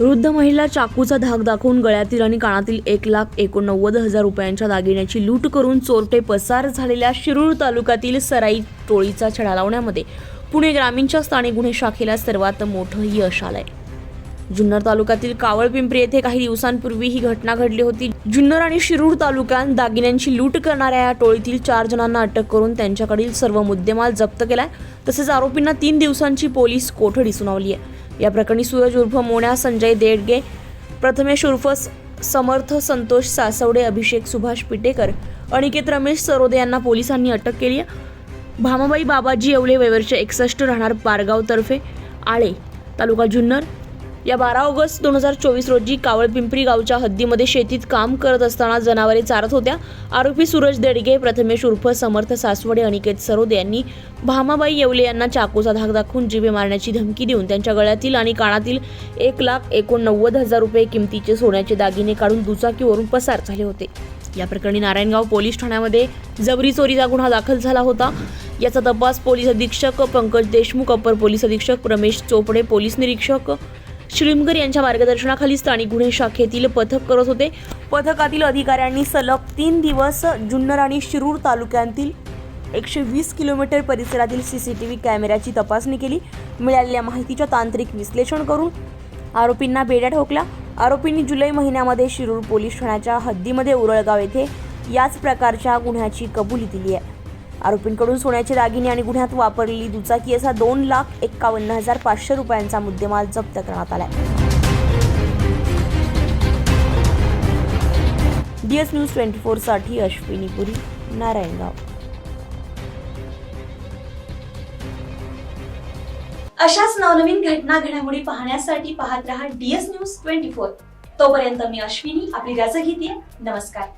वृद्ध महिला चाकूचा धाक दाखवून गळ्यातील आणि कानातील एक लाख एकोणनव्वद हजार रुपयांच्या दागिन्याची लूट करून चोरटे पसार झालेल्या शिरूर तालुक्यातील सराई टोळीचा छडा लावण्यामध्ये पुणे ग्रामीणच्या स्थानिक गुन्हे शाखेला सर्वात मोठं यश आलंय. जुन्नर तालुक्यातील कावळपिंपरी येथे काही दिवसांपूर्वी ही घटना घडली होती. जुन्नर आणि शिरूर तालुक्यात दागिन्यांची लूट करणाऱ्या या टोळीतील चार जणांना अटक करून त्यांच्याकडील सर्व मुद्देमाल जप्त केलाय. तसेच आरोपींना तीन दिवसांची पोलीस कोठडी सुनावली आहे. या प्रकरणी सूरज उर्फ मोण्या संजय देडगे प्रथमेश उर्फ समर्थ संतोष सासवडे अभिषेक सुभाष पिटेकर अनिकेत रमेश सरोदे यांना पोलिसांनी अटक केली आहे. भामाबाई बाबाजी येवले वयवर्ष एकसष्ट राहणार पारगाव तर्फे आळे तालुका जुन्नर. या बारा ऑगस्ट दोन हजार चोवीस रोजी कावळपिंपरी गावच्या हद्दीमध्ये शेतीत काम करत असताना जनावरे चारत होत्या. आरोपी सूरज देडगे प्रथमेश उर्फ समर्थ सासवडे अनिकेत सरोदे यांनी भामाबाई येवले यांना चाकूचा धाक दाखवून जिवे मारण्याची धमकी देऊन त्यांच्या गळ्यातील आणि कानातील एक लाख एकोणनव्वद हजार रुपये किमतीचे सोन्याचे दागिने काढून दुचाकीवरून पसार झाले होते. या प्रकरणी नारायणगाव पोलीस ठाण्यामध्ये जबरी चोरीचा गुन्हा दाखल झाला होता. याचा तपास पोलीस अधीक्षक पंकज देशमुख अपर पोलीस अधीक्षक रमेश चोपडे पोलीस निरीक्षक श्रीमगर यांच्या मार्गदर्शनाखाली स्थानिक गुन्हे शाखेतील पथक करत होते. पथकातील अधिकाऱ्यांनी सलग तीन दिवस जुन्नर आणि शिरूर तालुक्यातील एकशे वीस किलोमीटर परिसरातील सी सी टी व्ही कॅमेऱ्याची तपासणी केली. मिळालेल्या माहितीच्या तांत्रिक विश्लेषण करून आरोपींना बेड्या ठोकल्या. आरोपींनी जुलै महिन्यामध्ये शिरूर पोलीस ठाण्याच्या हद्दीमध्ये उरळगाव येथे याच प्रकारच्या गुन्ह्याची कबुली दिली आहे. आरोपींकडून सोन्याचे दागिने आणि गुन्ह्यात वापरलेली दुचाकी असा दोन लाख एक्कावन्न हजार पाचशे रुपयांचा मुद्देमाल जप्त करण्यात आलाय. डीएस न्यूज ट्वेंटी फोरसाठी अश्विनी पुरी नारायणगाव. अशाच नवनवीन घटना घडामोडी पाहण्यासाठी पाहत रहा डीएस न्यूज ट्वेंटी फोर. तोपर्यंत मी अश्विनी आपली रजा घेते नमस्कार.